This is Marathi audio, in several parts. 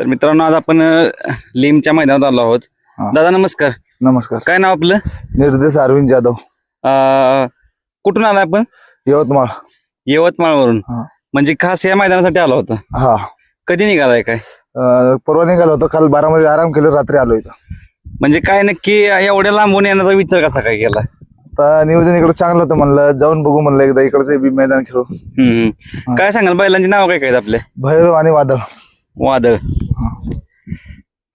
तर मित्रांनो आज आपण अ, लिमच्या मैदानात आलो आहोत. हा. दादा नमस्कार. नमस्कार. काय नाव आपलं? निर्देश अरविंद जाधव. अ, कुठून आलाय आपण? यवतमाळ. यवतमाळवरून. हा. म्हणजे खास या मैदानासाठी आलो होतो. हा. कधी निघालाय काय? अं, परवा निघालो होतो. काल बारामध्ये आराम केलं रात्री आलो इथं. म्हणजे काय नक्की एवढ्या लांबून येण्याचा विचार कसा काय केला? नियोजन इकडे चांगलं होतं म्हणलं. जाऊन बघू म्हणलं एकदा. इकडचं बी मैदान खेळू. हम्म. काय सांगाल? बैलांची नाव काय काय आपले? भैरव आणि वादळ. वादळ.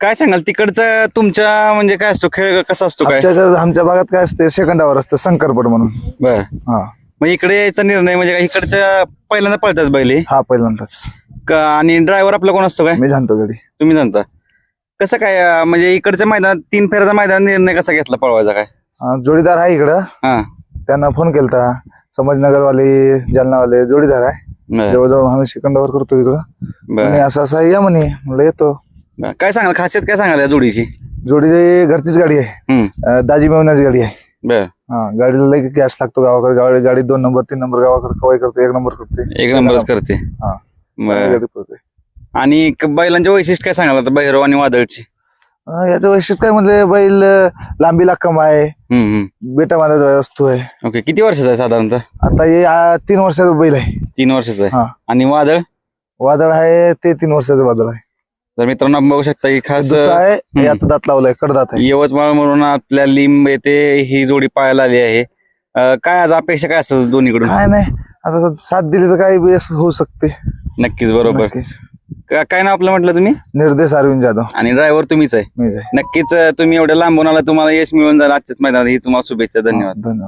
काय सांगाल तिकडचं तुमच्या म्हणजे काय असतो खेळ कसा असतो काय? आमच्या आमच्या भागात काय असते सेकंडावर असतं शंकरपट म्हणून. बर. हा. मग इकडे यायचा निर्णय म्हणजे काय इकडच्या पहिल्यांदा पळतात बैले? हा पहिल्यांदाच. का आणि ड्रायव्हर आपला कोण असतो काय? मी जाणतो गडी तुम्ही जाणता. कसं काय अं, म्हणजे इकडच्या मैदानात तीन फेऱ्याचा मैदान निर्णय कसा घेतला पळवायचा काय? अं, जोडीदार आहे इकडं. हा. त्यांना फोन केलता संभाजीनगरवाले जालनावाले जोडीदार आहे. जवळजवळ आम्ही सेकंडावर करतो तिकडं. आणि असं असं आहे, या म्हणे. म्हणलं येतो. काय सांगाल? खासियत काय सांगाल या जोडीची? जोडीची घरचीच गाडी आहे. दाजी मेवण्याची गाडी आहे. हा गाडीला लई गॅस लागतो गावाकडे. गाडी गाडी दोन नंबर तीन नंबर गावाकडे कवाई करते एक नंबर करते. एक नंबरच करते. हा. आणि बैलांचे वैशिष्ट्य काय सांगाल आता भैरव आणि वादळची? याचं वैशिष्ट्य काय म्हणजे बैल अं, लांबीला कम आहे बेटा बांधायचा वस्तू आहे. ओके किती वर्षाचा आहे साधारणतः? आता हे तीन वर्षाचा बैल आहे. तीन वर्षाचा आहे. आणि वादळ? वादळ आहे ते तीन वर्षाचं वादळ आहे. तर मित्रांनो आपण बघू शकता की खास दुसरं आहे हे. आता दात लावलाय कडदात आहे. यवतमाळ म्हणून आपल्या लिंब येथे ही जोडी पाहायला आली आहे. अं, काय आज अपेक्षा काय असेल दोन्हीकडून? काय नाही आता साथ दिली तर काही बेस होऊ शकते. नक्कीच बरोबर. नक्कीच. का- काय नाव आपलं म्हटलं तुम्ही? निर्देश अरविंद जाधव. आणि ड्रायव्हर तुम्हीच आहे. नक्कीच अं, तुम्ही एवढ्या लांबून आला तुम्हाला यश मिळून जाईल आजच्याच मैदानात. ही तुम्हाला शुभेच्छा धन्यवाद. धन्यवाद.